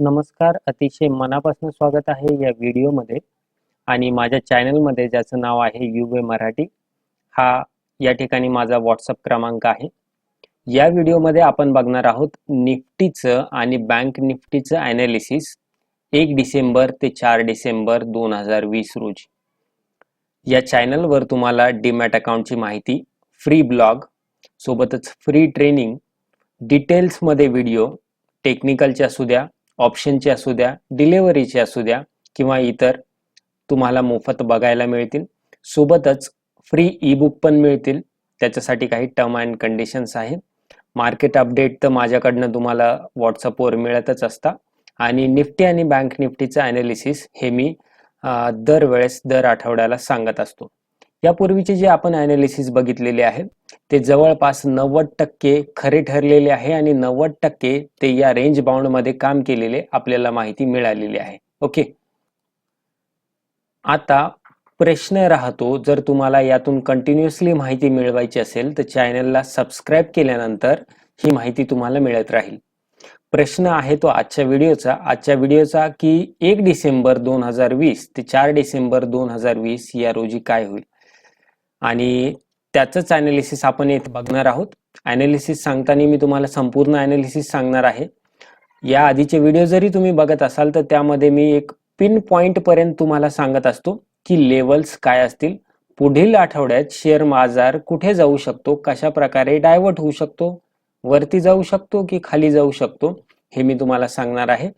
नमस्कार अतिशय मनापासून स्वागत आहे या व्हिडिओमध्ये. आणि माझ्या चॅनलमध्ये ज्याचं नाव आहे युवे मराठी हा या ठिकाणी माझा व्हॉट्सअप क्रमांक आहे. या व्हिडिओमध्ये आपण बघणार आहोत निफ्टीचं आणि बँक निफ्टीचं ॲनालिसिस एक डिसेंबर ते चार डिसेंबर दोन हजार वीस रोजी. या चॅनलवर तुम्हाला डीमॅट अकाउंटची माहिती फ्री ब्लॉग सोबतच फ्री ट्रेनिंग डिटेल्समध्ये व्हिडिओ टेक्निकलचे असू द्या ऑप्शनचे असू द्या डिलेवरीचे असू द्या किंवा इतर तुम्हाला मोफत बघायला मिळतील. सोबतच फ्री ई बुक पण मिळतील. त्याच्यासाठी काही टर्म अँड कंडिशन्स आहेत. मार्केट अपडेट तर माझ्याकडनं तुम्हाला व्हॉट्सअपवर मिळतच असता. आणि निफ्टी आणि बँक निफ्टीचं ॲनालिसिस हे मी दरवेळेस दर आठवड्याला सांगत असतो. यापूर्वीचे जे आपण ॲनालिसिस बघितलेले आहे ते जवळपास नव्वद टक्के खरे ठरलेले आहे आणि नव्वद टक्के ते या रेंज बाउंडमध्ये काम केलेले आपल्याला माहिती मिळालेली आहे. ओके आता प्रश्न राहतो जर तुम्हाला यातून कंटिन्युअसली माहिती मिळवायची असेल तर चॅनलला सबस्क्राईब केल्यानंतर ही माहिती तुम्हाला मिळत राहील. प्रश्न आहे तो आजच्या व्हिडिओचा. आजच्या व्हिडिओचा की एक डिसेंबर दोन हजार वीस ते चार डिसेंबर दोन हजार वीस या रोजी काय होईल? आणि त्याचंच ॲनालिसिस आपण येथे बघणार आहोत. ॲनालिसिस सांगताना मी तुम्हाला संपूर्ण ॲनालिसिस सांगणार आहे. या आधीचे व्हिडिओ जरी तुम्ही बघत असाल तर त्यामध्ये मी एक पिन पॉइंट पर्यंत तुम्हाला सांगत असतो की लेवल्स काय असतील पुढील आठवड्यात शेअर बाजार कुठे जाऊ शकतो कशा प्रकारे डायव्हर्ट होऊ शकतो वरती जाऊ शकतो की खाली जाऊ शकतो हे मी तुम्हाला सांगणार आहे.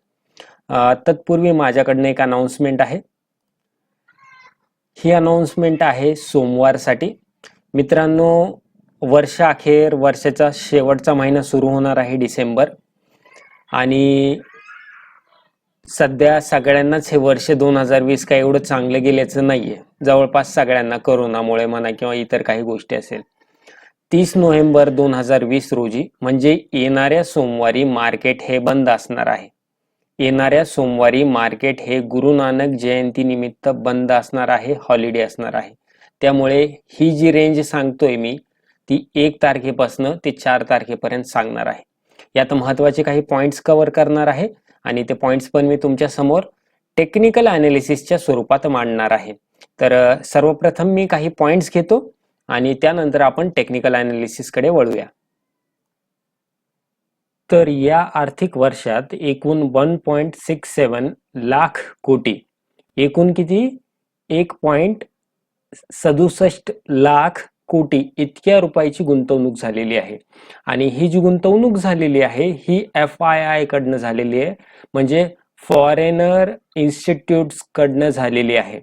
तत्पूर्वी माझ्याकडनं एक अनाउन्समेंट आहे. ही अनाउन्समेंट आहे सोमवारसाठी. मित्रांनो वर्ष अखेर वर्षाचा शेवटचा महिना सुरू होणार आहे डिसेंबर. आणि सध्या सगळ्यांनाच हे वर्ष दोन हजार वीस काय एवढं चांगलं गेल्याचं नाहीये. जवळपास सगळ्यांना करोनामुळे म्हणा किंवा इतर काही गोष्टी असेल. तीस नोव्हेंबर दोन हजार वीस रोजी म्हणजे येणाऱ्या सोमवारी मार्केट हे बंद असणार आहे. येणाऱ्या सोमवारी मार्केट हे गुरु नानक जयंती निमित्त बंद असणार आहे हॉलिडे असणार आहे. त्यामुळे ही जी रेंज सांगतोय मी ती एक तारखेपासून ते चार तारखेपर्यंत सांगणार आहे. यात महत्त्वाचे काही पॉईंट्स कव्हर करणार आहे आणि ते पॉईंट्स पण मी तुमच्यासमोर टेक्निकल अनालिसिसच्या स्वरूपात मांडणार आहे. तर सर्वप्रथम मी काही पॉईंट्स घेतो आणि त्यानंतर आपण टेक्निकल अनालिसिसकडे वळूया. तर या आर्थिक वर्षात एकूण one point six seven lakh कोटी. एकूण किती? एक पॉईंट सदुसष्ट लाख कोटी इतक्या रुपयाची गुंतवणूक झालेली आहे. आणि ही जी गुंतवणूक झालेली आहे ही एफ आय आय कडनं झालेली आहे. म्हणजे फॉरेनर इन्स्टिट्यूट्स कडनं झालेली आहे.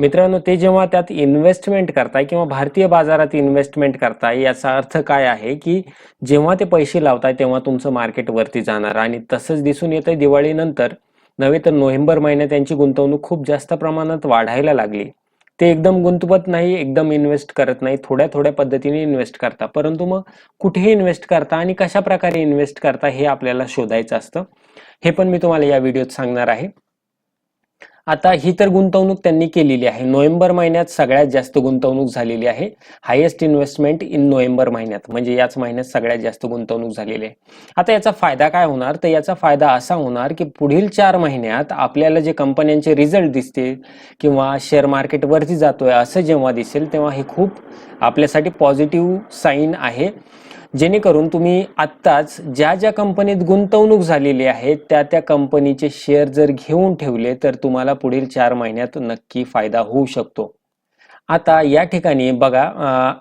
मित्रांनो ते जेव्हा त्यात इन्व्हेस्टमेंट करताय किंवा भारतीय बाजारात इन्व्हेस्टमेंट करताय याचा अर्थ काय आहे की जेव्हा ते पैसे लावताय तेव्हा तुमचं मार्केट वरती जाणार. आणि तसंच दिसून येतंय दिवाळीनंतर. नव्हे तर नोव्हेंबर महिन्यात त्यांची गुंतवणूक खूप जास्त प्रमाणात वाढायला लागली. ते एकदम गुंतवत नाही एकदम इन्व्हेस्ट करत नाही थोड्या थोड्या पद्धतीने इन्व्हेस्ट करता. परंतु मग कुठे इन्व्हेस्ट करता आणि कशा प्रकारे इन्व्हेस्ट करता हे आपल्याला शोधायचं असतं. हे पण मी तुम्हाला या व्हिडिओत सांगणार आहे. आता ही तर गुंतवणूक त्यांनी केलेली आहे. नोव्हेंबर महिन्यात सगळ्यात जास्त गुंतवणूक झालेली आहे. हायेस्ट इन्व्हेस्टमेंट इन नोव्हेंबर महिन्यात. म्हणजे याच महिन्यात सगळ्यात जास्त गुंतवणूक झालेली आहे. आता याचा फायदा काय होणार? तर याचा फायदा असा होणार की पुढील चार महिन्यात आपल्याला जे कंपन्यांचे रिझल्ट दिसतील किंवा शेअर मार्केट वरती जातोय असं जेव्हा दिसेल तेव्हा हे खूप आपल्यासाठी पॉझिटिव्ह साईन आहे. जेणेकरून तुम्ही आत्ताच ज्या ज्या कंपनीत गुंतवणूक झालेली आहे त्या त्या कंपनीचे शेअर जर घेऊन ठेवले तर तुम्हाला पुढील चार महिन्यात नक्की फायदा होऊ शकतो. आता या ठिकाणी बघा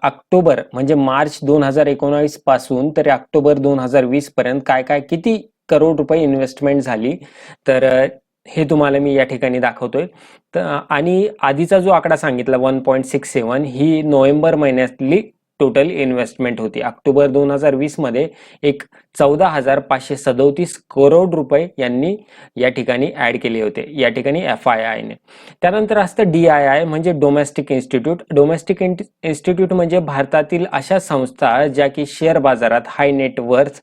ऑक्टोबर म्हणजे मार्च दोन हजार एकोणावीसपासून तर ऑक्टोबर दोन हजार वीस पर्यंत काय काय किती करोड रुपये इन्व्हेस्टमेंट झाली तर हे तुम्हाला मी या ठिकाणी दाखवतोय. तर आणि आधीचा जो आकडा सांगितला वन पॉईंट सिक्स सेवन ही नोव्हेंबर महिन्यातली टोटल इन्व्हेस्टमेंट होती. ऑक्टोबर दोन हजार वीसमध्ये एक चौदा हजार पाचशे सदोतीस करोड रुपये यांनी या ठिकाणी ऍड केले होते. या ठिकाणी एफ आय आयने त्यानंतर असतं डी आय आय म्हणजे डोमेस्टिक इन्स्टिट्यूट डोमेस्टिक इन्स्टिट्यूट म्हणजे भारतातील अशा संस्था ज्या की शेअर बाजारात हाय नेटवर्थ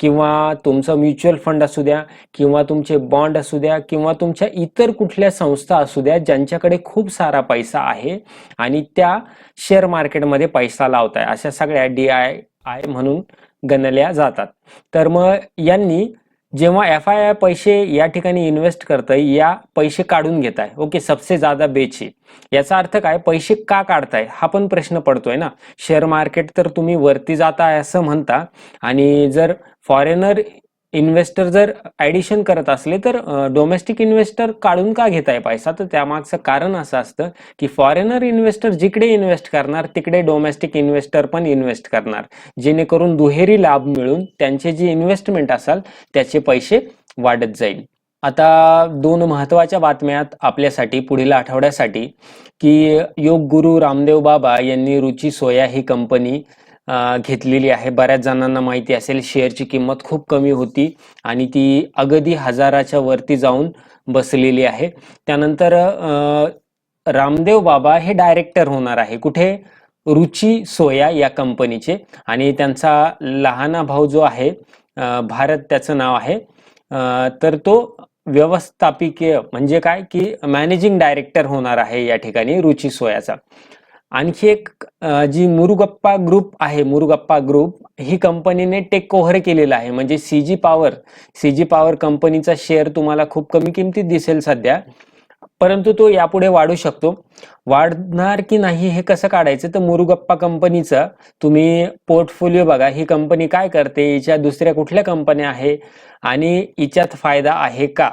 किंवा तुमचं म्युच्युअल फंड असू द्या किंवा तुमचे बॉन्ड असू द्या किंवा तुमच्या इतर कुठल्या संस्था असू द्या ज्यांच्याकडे खूप सारा पैसा आहे आणि त्या शेअर मार्केटमध्ये पैसा लावताय. अशा सगळ्या डी आय आय म्हणून गणल्या जातात. तर मग यांनी जेव्हा एफ आय आय पैसे या ठिकाणी इन्व्हेस्ट करतंय या पैसे काढून घेत आहे ओके सबसे ज्यादा बेचे. याचा अर्थ काय? पैसे का काढताय? हा पण प्रश्न पडतोय ना. शेअर मार्केट तर तुम्ही वरती जाताय असं म्हणता. आणि जर फॉरेनर इन्व्हेस्टर जर ॲडिशन करत असले तर डोमेस्टिक इन्व्हेस्टर काढून का घेताय पैसा? तर त्यामागचं कारण असं असतं की फॉरेनर इन्व्हेस्टर जिकडे इन्व्हेस्ट करणार तिकडे डोमेस्टिक इन्व्हेस्टर पण इन्व्हेस्ट करणार. जेणेकरून दुहेरी लाभ मिळून त्यांचे जे इन्व्हेस्टमेंट असाल त्याचे पैसे वाढत जाईल. आता दोन महत्त्वाच्या बातम्यात आपल्यासाठी पुढील आठवड्यासाठी की योग गुरु रामदेव बाबा यांनी रुची सोया ही कंपनी घेतलेली आहे. बऱ्याच जणांना माहिती असेल शेअरची किंमत खूप कमी होती आणि ती अगदी हजाराच्या वरती जाऊन बसलेली आहे. त्यानंतर रामदेव बाबा हे डायरेक्टर होणार आहे. कुठे? रुची सोया या कंपनीचे. आणि त्यांचा लहाना भाऊ जो आहे भारत त्याचं नाव आहे. तर तो व्यवस्थापकीय म्हणजे काय? की मॅनेजिंग डायरेक्टर होणार आहे या ठिकाणी रुची सोयाचा. आणखी एक जी मुरुगप्पा ग्रुप आहे मुरुगप्पा ग्रुप ही कंपनीने टेक ओव्हर केलेला आहे. म्हणजे C G power C G power कंपनीचा शेअर तुम्हाला खूप कमी किमतीत दिसेल सध्या. परंतु तो यापुढे वाढू शकतो. वाढणार की नाही हे कसं काढायचं? तर मुरुगप्पा कंपनीचा तुम्ही पोर्टफोलिओ बघा ही कंपनी काय करते? हिच्या दुसऱ्या कुठल्या कंपन्या आहे? आणि हिच्यात फायदा आहे का?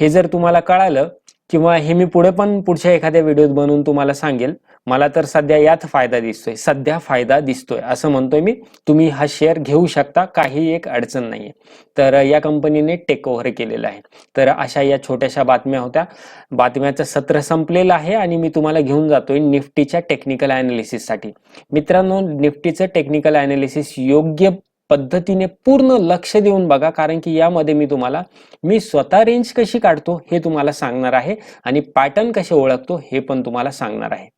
हे जर तुम्हाला कळालं किंवा हे मी पुढे पण पुढच्या एखाद्या व्हिडिओत बनवून तुम्हाला सांगेल. मला तर सध्या यात फायदा दिसतोय. सध्या फायदा दिसतोय. असं म्हणतोय मी. तुम्ही हा शेअर घेऊ शकता. काही एक अडचण नाहीये. तर या कंपनीने टेक ओव्हर केलेलं आहे. तर अशा या छोट्याशा बातम्या होत्या. बातम्याचं सत्र संपलेलं आहे आणि मी तुम्हाला घेऊन जातोय निफ्टीच्या टेक्निकल अनालिसिससाठी मित्रांनो निफ्टीचं टेक्निकल अनालिसिस योग्य पद्धतीने पूर्ण लक्ष देऊन बघा कारण की यामध्ये मी तुम्हाला मी स्वतः रेंज कशी काढतो हे तुम्हाला सांगणार आहे आणि पॅटर्न कसे ओळखतो हे पण तुम्हाला सांगणार आहे.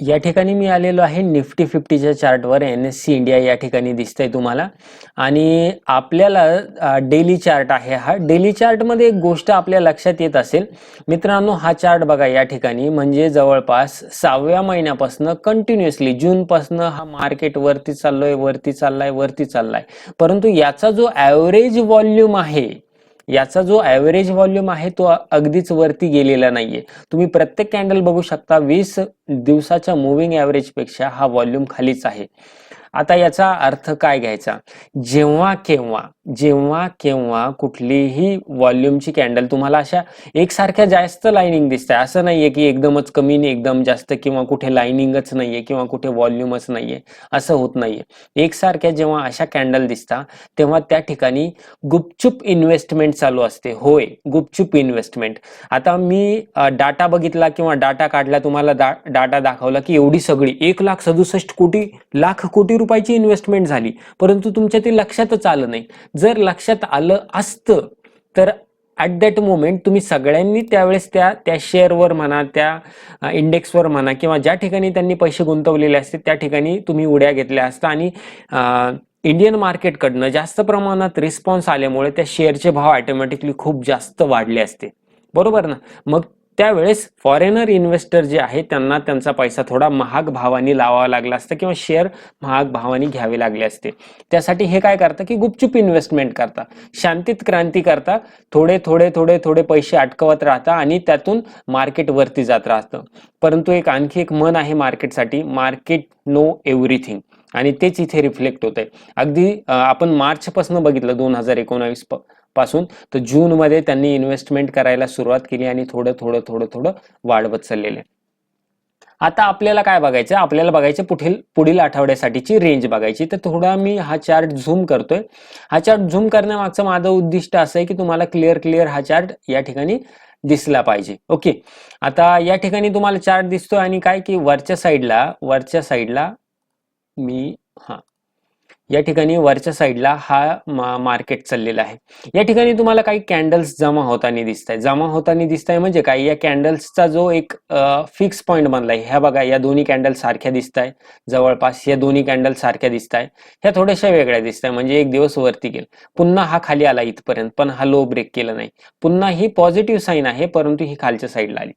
या ठिकाणी मी आलेलो आहे निफ्टी फिफ्टीच्या चार्टवर. एन एस सी इंडिया या ठिकाणी दिसतंय तुम्हाला. आणि आपल्याला डेली चार्ट आहे हा. डेली चार्टमध्ये एक गोष्ट आपल्या लक्षात येत असेल. मित्रांनो हा चार्ट बघा या ठिकाणी. म्हणजे जवळपास सहाव्या महिन्यापासून कंटिन्युअसली जूनपासून हा मार्केट वरती चाललोय वरती चाललाय वरती चाललाय. परंतु याचा जो ॲव्हरेज व्हॉल्यूम आहे याचा जो ॲव्हरेज व्हॉल्यूम आहे तो अगदीच वरती गेलेला नाहीये. तुम्ही प्रत्येक कॅन्डल बघू शकता वीस दिवसाच्या मुव्हिंग ॲव्हरेजपेक्षा हा व्हॉल्यूम खालीच आहे. आता याचा अर्थ काय घ्यायचा? जेव्हा केव्हा जेव्हा केव्हा कुठलीही व्हॉल्यूमची कॅन्डल तुम्हाला अशा एकसारख्या जास्त लाईनिंग दिसत आहे असं नाहीये की एकदमच कमी नाही एकदम जास्त किंवा कुठे लाईनिंगच नाहीये किंवा कुठे व्हॉल्यूमच नाहीये. असं होत नाहीये. एकसारख्या जेव्हा अशा कॅन्डल दिसता तेव्हा त्या ठिकाणी गुपचूप इन्व्हेस्टमेंट चालू असते. होय गुपचूप इन्व्हेस्टमेंट. आता मी डाटा बघितला किंवा डाटा काढला तुम्हाला डाटा दाखवला की एवढी सगळी एक लाख सदुसष्ट कोटी लाख कोटी रुपयाची इन्व्हेस्टमेंट झाली. परंतु तुमच्या ते लक्षातच आलं नाही. जर लक्षात आलं असतं तर ॲट दॅट मोमेंट तुम्ही सगळ्यांनी त्यावेळेस त्या त्या शेअरवर म्हणा त्या इंडेक्सवर म्हणा किंवा ज्या ठिकाणी त्यांनी पैसे गुंतवलेले असते त्या ठिकाणी तुम्ही उड्या घेतल्या असता. आणि इंडियन मार्केटकडनं जास्त प्रमाणात रिस्पॉन्स आल्यामुळे त्या शेअरचे भाव ऑटोमॅटिकली खूप जास्त वाढले असते. बरोबर ना? मग त्यावेळेस फॉरेनर इन्व्हेस्टर जे आहे त्यांना त्यांचा पैसा थोडा महाग भावाने लावावा लागला असता किंवा शेअर महाग भावाने घ्यावे लागले असते. त्यासाठी हे काय करतं की गुपचूप इन्व्हेस्टमेंट करता. शांतीत क्रांती करता. थोडे थोडे थोडे थोडे पैसे अटकवत राहता आणि त्यातून मार्केट वरती जात राहतं. परंतु एक आणखी एक मन आहे मार्केटसाठी मार्केट नो एव्हरीथिंग आणि तेच इथे रिफ्लेक्ट होत आहे अगदी आपण मार्चपासून बघितलं दोन हजार एकोणावीस पासून तर जून मध्ये त्यांनी इन्व्हेस्टमेंट करायला सुरुवात केली आणि थोडं थोडं थोडं थोडं वाढवत चाललेले. आता आपल्याला काय बघायचं? आपल्याला बघायचं पुढील पुढील आठवड्यासाठीची रेंज बघायची. तर थोडा मी हा चार्ट झूम करतोय. हा चार्ट झूम करण्यामागचं माझं उद्दिष्ट असं आहे की तुम्हाला क्लिअर क्लिअर हा चार्ट या ठिकाणी दिसला पाहिजे. ओके आता या ठिकाणी तुम्हाला चार्ट दिसतोय आणि काय की वरच्या साईडला वरच्या साईडला मी हा या ठिकाणी वरच्या साईडला हा मार्केट चाललेला आहे. या ठिकाणी तुम्हाला काही कॅन्डल्स जमा होताना दिसत आहे जमा होताना दिसत आहे म्हणजे काय? या कॅन्डल्सचा जो एक फिक्स पॉईंट बनलाय. ह्या बघा या दोन्ही कॅन्डल सारख्या दिसत आहे जवळपास या दोन्ही कॅन्डल सारख्या दिसत आहे ह्या थोड्याशा वेगळ्या दिसत आहे म्हणजे एक दिवस वरती गेला. पुन्हा हा खाली आला इथपर्यंत. पण हा लो ब्रेक केला नाही. पुन्हा ही पॉझिटिव्ह साईन आहे परंतु ही खालच्या साईडला आली.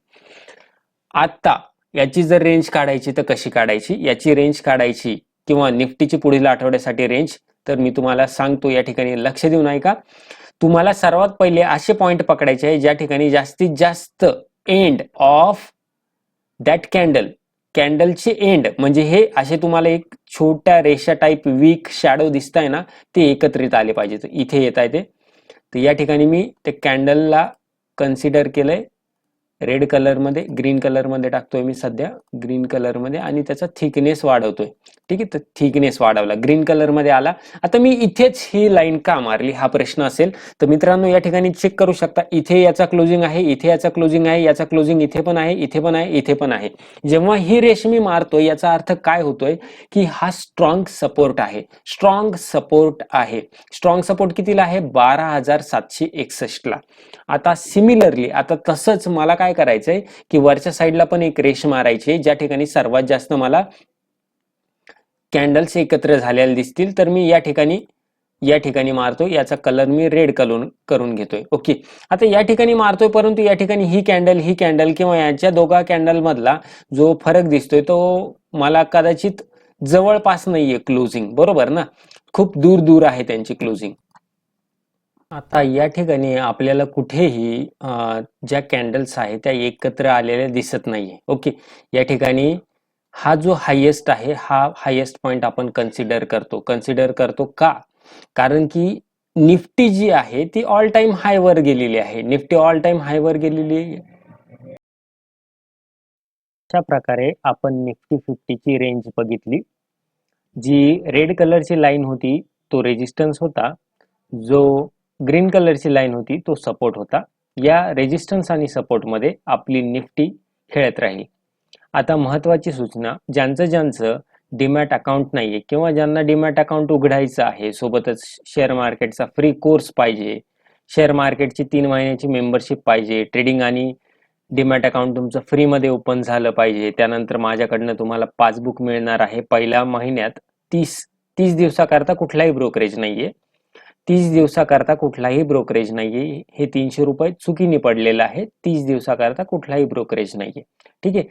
आता याची जर रेंज काढायची तर कशी काढायची? याची रेंज काढायची किंवा निफ्टीची पुढील आठवड्यासाठी रेंज तर मी तुम्हाला सांगतो या ठिकाणी. लक्ष देऊन ऐका. तुम्हाला सर्वात पहिले असे पॉइंट पकडायचे आहे ज्या ठिकाणी जास्तीत जास्त एंड ऑफ दॅट कॅन्डल कॅन्डलचे एंड म्हणजे हे असे तुम्हाला एक छोट्या रेषा टाईप वीक शॅडो दिसताय ना ते एकत्रित आले पाहिजे. इथे येत आहे ते. तर या ठिकाणी मी ते कॅन्डलला कन्सिडर केलंय. रेड कलरमध्ये ग्रीन कलरमध्ये टाकतोय मी सध्या. ग्रीन कलरमध्ये आणि त्याचा थिकनेस वाढवतोय. ठीक आहे? तर थिकनेस वाढवला. ग्रीन कलरमध्ये आला. आता मी इथेच ही लाईन का मारली? हा प्रश्न असेल. तर मित्रांनो या ठिकाणी चेक करू शकता. इथे याचा क्लोजिंग आहे इथे याचा क्लोजिंग आहे याचा क्लोजिंग इथे पण आहे इथे पण आहे इथे पण आहे. जेव्हा ही रेष मी मारतोय याचा अर्थ काय होतोय? की हा स्ट्रॉंग सपोर्ट आहे. स्ट्रॉंग सपोर्ट आहे. स्ट्रॉंग सपोर्ट कितीला आहे? बारा हजार सातशे एकसष्टला. आता सिमिलरली आता तसंच मला काय काय करायचंय की वरच्या साईडला पण एक रेष मारायची ज्या ठिकाणी सर्वात जास्त मला कॅन्डल्स एकत्र झालेले दिसतील तर मी या ठिकाणी या ठिकाणी मारतो याचा कलर मी रेड कलर करून घेतोय. ओके. आता या ठिकाणी मारतोय परंतु या ठिकाणी ही कॅन्डल ही कॅन्डल किंवा यांच्या दोघा कॅन्डल मधला जो फरक दिसतोय तो मला कदाचित जवळपास नाहीये क्लोजिंग. बरोबर ना? खूप दूर दूर आहे त्यांची क्लोजिंग. आता या ठिकाणी आपल्याला कुठेही ज्या कॅन्डल्स आहेत त्या एकत्र आलेल्या दिसत नाहीये. ओके? या ठिकाणी हा जो हायेस्ट आहे हा हायेस्ट पॉइंट आपण कन्सिडर करतो. कन्सिडर करतो का? कारण की निफ्टी जी आहे ती ऑल टाइम हाय वर गेलेली आहे. निफ्टी ऑल टाइम हाय वर गेलेली आहे. अशा प्रकारे आपण निफ्टी फिफ्टीची रेंज बघितली. जी रेड कलरची लाईन होती तो रेजिस्टन्स होता. जो ग्रीन कलरची लाईन होती तो सपोर्ट होता. या रेजिस्टन्स आणि सपोर्टमध्ये आपली निफ्टी खेळत राहील. आता महत्वाची सूचना ज्यांचं ज्यांचं डीमॅट अकाउंट नाहीये किंवा ज्यांना डीमॅट अकाउंट उघडायचं आहे सोबतच शेअर मार्केटचा फ्री कोर्स पाहिजे शेअर मार्केटची तीन महिन्याची मेंबरशिप पाहिजे ट्रेडिंग आणि डीमॅट अकाउंट तुमचं फ्रीमध्ये ओपन झालं पाहिजे. त्यानंतर माझ्याकडनं तुम्हाला पासबुक मिळणार आहे. पहिल्या महिन्यात तीस तीस दिवसाकरता कुठलाही ब्रोकरेज नाहीये. तीस दिवसाकरता कुठलाही ब्रोकरेज नाहीये. हे तीनशे रुपये चुकीने पडलेलं आहे. तीस दिवसाकरता कुठलाही ब्रोकरेज नाहीये. ठीक आहे?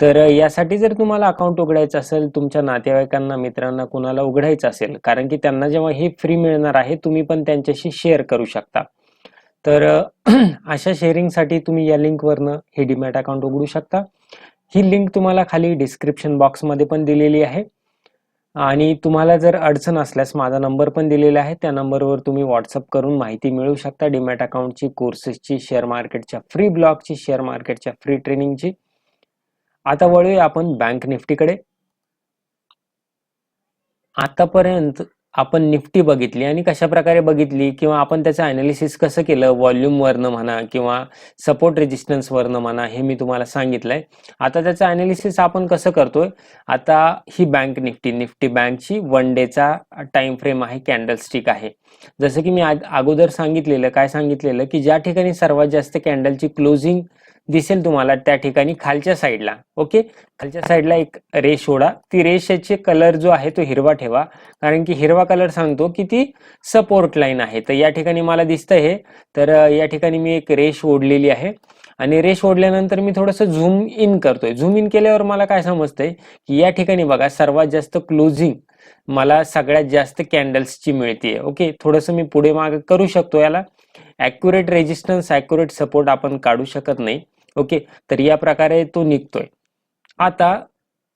तर यासाठी जर तुम्हाला अकाउंट उघडायचं असेल तुमच्या नातेवाईकांना मित्रांना कुणाला उघडायचं असेल कारण की त्यांना जेव्हा हे फ्री मिळणार आहे तुम्ही पण त्यांच्याशी शेअर करू शकता. तर अशा शेअरिंगसाठी तुम्ही या लिंकवरनं हे डीमॅट अकाउंट उघडू शकता. ही लिंक तुम्हाला खाली डिस्क्रिप्शन बॉक्समध्ये पण दिलेली आहे. आणि तुम्हाला जर अडचण असल्यास माझा नंबर पण दिलेला आहे. त्या नंबरवर तुम्ही व्हॉट्सअप करून माहिती मिळू शकता. डीमॅट अकाउंटची कोर्सेसची शेअर मार्केटच्या फ्री ब्लॉगची शेअर मार्केटच्या फ्री ट्रेनिंगची आता वळूया आपण बँक निफ्टीकडे आतापर्यंत आपण निफ्टी बघितली आणि कशा प्रकारे बघितली किंवा आपण त्याचं अनालिसिस कसं केलं व्हॉल्यूमवरनं म्हणा किंवा सपोर्ट रेजिस्टन्स वरनं म्हणा हे मी तुम्हाला सांगितलंय. आता त्याचं अनालिसिस आपण कसं करतोय? आता ही बँक निफ्टी निफ्टी बँकची वन डेचा टाइम फ्रेम आहे कॅन्डलस्टिक आहे. जसं की मी अगोदर सांगितलेलं काय सांगितलेलं की ज्या ठिकाणी सर्वात जास्त कॅन्डलची क्लोजिंग दिसेल तुम्हाला त्या ठिकाणी खालच्या साईडला. ओके? खालच्या साईडला एक रेष ओढा ती रेषेचे कलर जो आहे तो हिरवा ठेवा. कारण की हिरवा कलर सांगतो की ती सपोर्ट लाईन आहे. तर या ठिकाणी मला दिसतंय हे. तर या ठिकाणी मी एक रेष ओढलेली आहे. आणि रेष ओढल्यानंतर मी थोडंसं झूम इन करतोय. झूम इन केल्यावर मला काय समजतंय की या ठिकाणी बघा सर्वात जास्त क्लोजिंग मला सगळ्यात जास्त कॅन्डल्सची मिळते ओके? थोडंसं मी पुढे मागे करू शकतो याला. ॲक्युरेट रेजिस्टन्स ॲक्युरेट सपोर्ट आपण काढू शकत नाही. ओके? तर या प्रकारे तो निघतोय. आता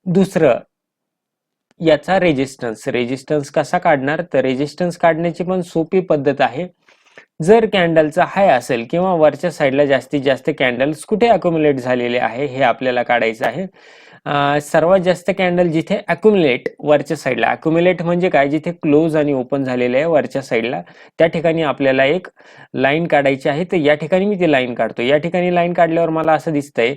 दुसरं याचा रेजिस्टन्स रेजिस्टन्स कसा काढणार? तर रेजिस्टन्स काढण्याची पण सोपी पद्धत आहे. जर कॅन्डलचा हाय असेल किंवा वरच्या साईडला जास्तीत जास्त कॅन्डल्स कुठे अकोम्युलेट झालेले आहे हे आपल्याला काढायचं आहे. सर्वात जास्त कॅन्डल जिथे अक्युमुलेट वरच्या साईडला अक्युमुलेट म्हणजे काय? जिथे क्लोज आणि ओपन झालेले आहे वरच्या साईडला त्या ठिकाणी आपल्याला एक लाईन काढायची आहे. तर या ठिकाणी मी ती लाईन काढतो या ठिकाणी लाईन काढल्यावर मला असं दिसतंय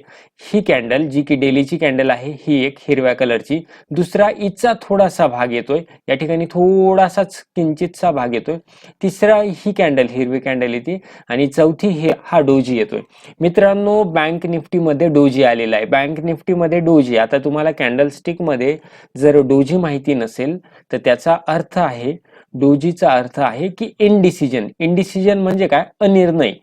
ही कॅन्डल जी की डेलीची कॅन्डल आहे ही एक हिरव्या कलरची दुसरा इचा थोडासा भाग येतोय. या ठिकाणी थोडासाच किंचितचा भाग येतोय. तिसरा ही कॅन्डल हिरवी कॅन्डल येते. आणि चौथी हे हा डोजी येतोय. मित्रांनो बँक निफ्टीमध्ये डोजी आलेला आहे. बँक निफ्टीमध्ये डोजी आता तुम्हाला कॅन्डल स्टिकमध्ये जर डोजी माहिती नसेल तर त्याचा अर्थ आहे डोजीचा अर्थ आहे की इनडिसिजन इनडिसिजन म्हणजे काय? अनिर्णय.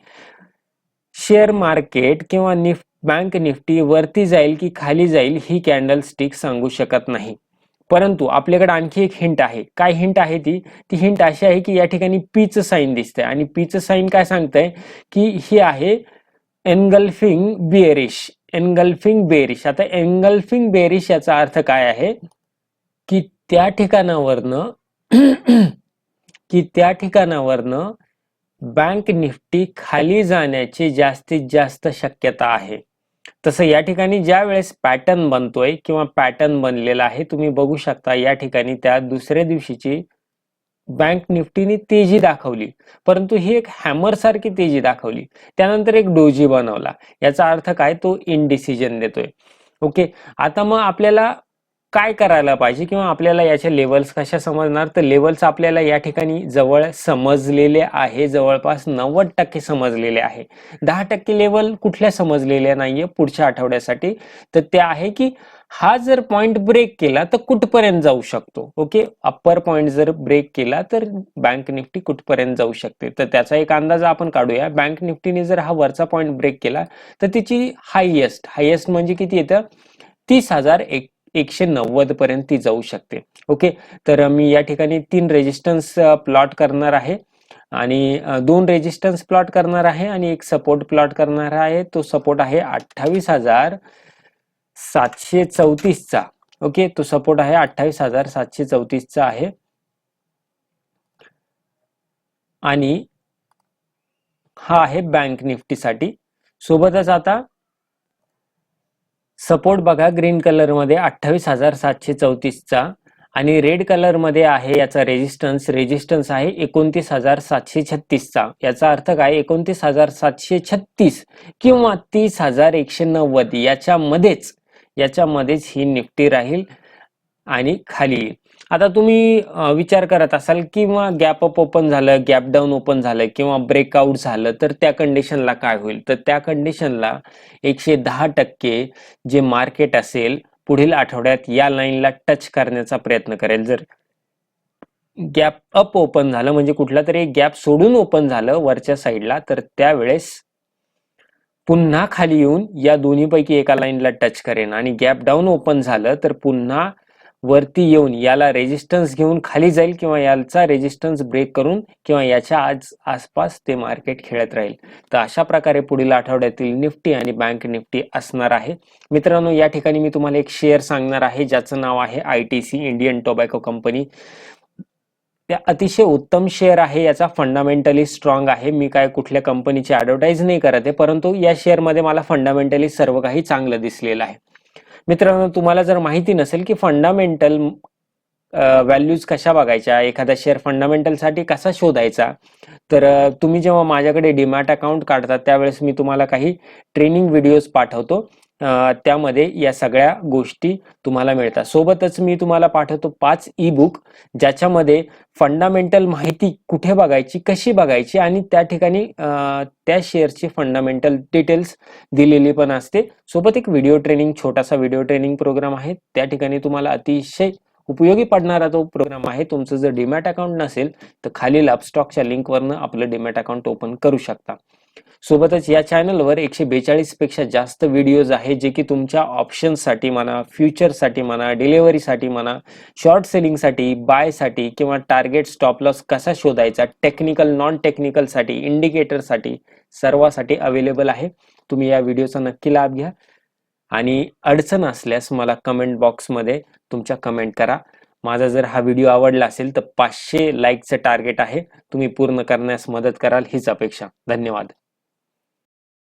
शेअर मार्केट किंवा निफ बँक निफ्टी वरती जाईल की खाली जाईल ही कॅन्डल स्टिक सांगू शकत नाही. परंतु आपल्याकडे आणखी एक हिंट आहे. काय हिंट आहे ती? ती हिंट अशी आहे की या ठिकाणी पीच साईन दिसतंय. आणि पीच साईन काय सांगतंय? की ही आहे एनगल्फिंग बेरिश एनगल्फिंग बेरिश आता एनगल्फिंग बेरिश याचा अर्थ काय आहे? की त्या ठिकाणावरनं की त्या ठिकाणावरनं बँक निफ्टी खाली जाण्याची जास्तीत जास्त शक्यता आहे. तसं या ठिकाणी ज्या वेळेस पॅटर्न बनतोय किंवा पॅटर्न बनलेला आहे तुम्ही बघू शकता या ठिकाणी त्या दुसऱ्या दिवशीची बँक निफ्टीने तेजी दाखवली. परंतु ही एक हॅमर सारखी तेजी दाखवली. त्यानंतर एक डोजी बनवला. याचा अर्थ काय? तो इनडिसिजन देतोय. ओके आता मग आपल्याला काय करायला पाहिजे किंवा आपल्याला याच्या लेवल्स कशा समजणार? तर लेवल्स आपल्याला या ठिकाणी जवळ समजलेले आहे. जवळपास नव्वद टक्के समजलेले आहे. दहा टक्के लेवल कुठल्या समजलेल्या नाहीये? पुढच्या आठवड्यासाठी. तर ते आहे की हा जर पॉइंट ब्रेक केला तर कुठपर्यंत जाऊ शकतो? ओके अप्पर पॉइंट जर ब्रेक केला तर बँक निफ्टी कुठपर्यंत जाऊ शकते? तर त्याचा एक अंदाज आपण काढूया. बँक निफ्टीने जर हा वरचा पॉइंट ब्रेक केला तर तिची हायएस्ट हायएस्ट म्हणजे किती येतं? तीस हजार एक एकशे नव्वद पर्यंत ती जाऊ शकते. ओके तर मी या ठिकाणी तीन रेजिस्टन्स प्लॉट करणार आहे. आणि दोन रेजिस्टन्स प्लॉट करणार आहे आणि एक सपोर्ट प्लॉट करणार आहे. तो सपोर्ट आहे अठ्ठावीस हजार सातशे चौतीसचा. ओके तो सपोर्ट आहे अठ्ठावीस हजार सातशे चौतीसचा आहे. आणि हा आहे बँक निफ्टीसाठी. सोबतच आता सपोर्ट बघा ग्रीन कलरमध्ये अठ्ठावीस हजार सातशे चौतीसचा. आणि रेड कलरमध्ये आहे याचा रेजिस्टन्स रेजिस्टन्स आहे एकोणतीस हजार सातशे छत्तीसचा. याचा अर्थ काय? एकोणतीस हजार सातशे छत्तीस किंवा तीस हजार एकशे नव्वद. याच्यामध्येच याच्यामध्येच ही निफ्टी राहील आणि खाली येईल. आता तुम्ही विचार करत असाल किंवा गॅप अप ओपन झालं गॅप डाऊन ओपन झालं किंवा ब्रेकआउट झालं तर त्या कंडिशनला काय होईल? तर त्या कंडिशनला एकशे दहा टक्के जे मार्केट असेल पुढील आठवड्यात या लाईनला टच करण्याचा प्रयत्न करेल. जर गॅप अप ओपन झालं म्हणजे कुठला तरी गॅप सोडून ओपन झालं वरच्या साईडला तर त्यावेळेस पुन्हा खाली येऊन या दोन्हीपैकी एका लाईनला टच करेन आणि गॅप डाऊन ओपन झालं तर पुन्हा वरती येऊन याला रेजिस्टन्स घेऊन खाली जाईल किंवा याचा रेजिस्टन्स ब्रेक करून किंवा याच्या आज आसपास ते मार्केट खेळत राहील. तर अशा प्रकारे पुढील आठवड्यातील निफ्टी आणि बँक निफ्टी असणार आहे. मित्रांनो या ठिकाणी मी तुम्हाला एक शेअर सांगणार आहे ज्याचं नाव आहे I T C Indian tobacco company हे अतिशय उत्तम शेअर आहे याचा फंडामेंटली स्ट्रॉंग आहे. मी काय कुठल्या कंपनीची ॲडव्हर्टाईज नाही करत आहे परंतु या शेअरमध्ये मला फंडामेंटली सर्व काही चांगलं दिसलेलं आहे. मित्रांनो तुम्हाला जर माहिती नसेल की फंडामेंटल व्हॅल्यूज कशा बघायच्या एखादा शेअर फंडामेंटलसाठी कसा शोधायचा तर तुम्ही जेव्हा माझ्याकडे डीमॅट अकाउंट काढतात त्यावेळेस मी तुम्हाला काही ट्रेनिंग व्हिडिओज पाठवतो. त्यामध्ये या सगळ्या गोष्टी तुम्हाला मिळतात. सोबतच मी तुम्हाला पाठवतो पाच ई बुक ज्याच्यामध्ये फंडामेंटल माहिती कुठे बघायची कशी बघायची आणि त्या ठिकाणी त्या शेअरची फंडामेंटल डिटेल्स दिलेली पण असते. सोबत एक व्हिडिओ ट्रेनिंग छोटासा व्हिडिओ ट्रेनिंग प्रोग्राम आहे. त्या ठिकाणी तुम्हाला अतिशय उपयोगी पडणारा तो प्रोग्राम आहे. तुमचं जर डीमॅट अकाउंट नसेल तर खालील अपस्टॉकच्या लिंकवरनं आपलं डीमॅट अकाउंट ओपन करू शकता. सोबतच या चॅनलवर एकशे बेचाळीसपेक्षा जास्त व्हिडिओज आहे जे की तुमच्या ऑप्शन्ससाठी म्हणा फ्युचरसाठी म्हणा डिलेव्हरीसाठी म्हणा शॉर्ट सेलिंगसाठी बायसाठी किंवा टार्गेट स्टॉप लॉस कसा शोधायचा टेक्निकल नॉन टेक्निकलसाठी इंडिकेटरसाठी सर्वासाठी अवेलेबल आहे. तुम्ही या व्हिडिओचा नक्की लाभ घ्या. आणि अडचण असल्यास मला कमेंट बॉक्समध्ये तुमच्या कमेंट करा. माझा जर हा व्हिडिओ आवडला असेल तर पाचशे लाईकचं टार्गेट आहे. तुम्ही पूर्ण करण्यास मदत कराल हीच अपेक्षा. धन्यवाद.